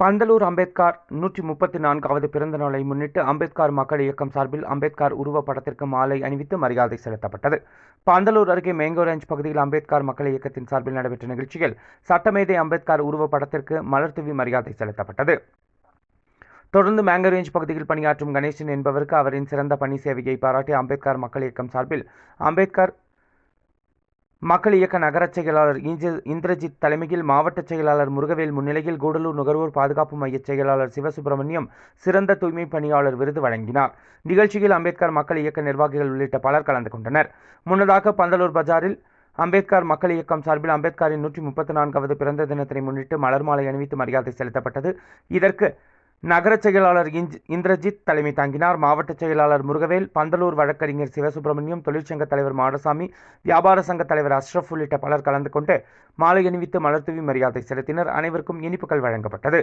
பந்தலூர் அம்பேத்கர் நூற்றி முப்பத்தி நான்காவது பிறந்த நாளை முன்னிட்டு அம்பேத்கர் மக்கள் இயக்கம் சார்பில் அம்பேத்கர் உருவப்படத்திற்கு மாலை அணிவித்து மரியாதை செலுத்தப்பட்டது. பந்தலூர் அருகே மேங்கோ ரேஞ்ச் பகுதியில் அம்பேத்கர் மக்கள் இயக்கத்தின் சார்பில் நடைபெற்ற நிகழ்ச்சியில் சட்டமேதை அம்பேத்கர் உருவப்படத்திற்கு மலர் தூவி மரியாதை செலுத்தப்பட்டது. தொடர்ந்து மேங்கோ ரேஞ்ச் பகுதியில் பணியாற்றும் கணேசன் என்பவருக்கு அவரின் சிறந்த பணி சேவையை பாராட்டி அம்பேத்கர் மக்கள் இயக்கம் சார்பில் அம்பேத்கர் மக்கள் இயக்க நகரச் செயலாளர் இஞ்ச- இந்திரஜித் தலைமையில் மாவட்ட செயலாளர் முருகவேல் முன்னிலையில் கூடலூர் நுகர்வோர் பாதுகாப்பு மைய செயலாளர் சிவசுப்பிரமணியம் சிறந்த தூய்மை பணியாளர் விருது வழங்கினார். நிகழ்ச்சியில் அம்பேத்கர் மக்கள் இயக்க நிர்வாகிகள் உள்ளிட்ட பலர் கலந்து கொண்டனர். முன்னதாக பந்தலூர் பஜாரில் அம்பேத்கர் மக்கள் இயக்கம் சார்பில் அம்பேத்கரின் நூற்றி முப்பத்தி நான்காவது பிறந்த தினத்தினை முன்னிட்டு மலர் மாலை அணிவித்து மரியாதை செலுத்தப்பட்டது. இதற்கு நகர செயலாளர் இஞ்ச்- இந்திரஜித் தலைமை தாங்கினார். மாவட்ட செயலாளர் முருகவேல் பந்தலூர் வழக்கறிஞர் சிவசுப்பிரமணியம் தொழிற்சங்க தலைவர் மாடசாமி வியாபார சங்க தலைவர் அஷ்ரஃப் உள்ளிட்ட பலர் கலந்து கொண்டு மாலை அணிவித்து மலர்தூவி மரியாதை செலுத்தினர். அனைவருக்கும் இனிப்புகள் வழங்கப்பட்டது.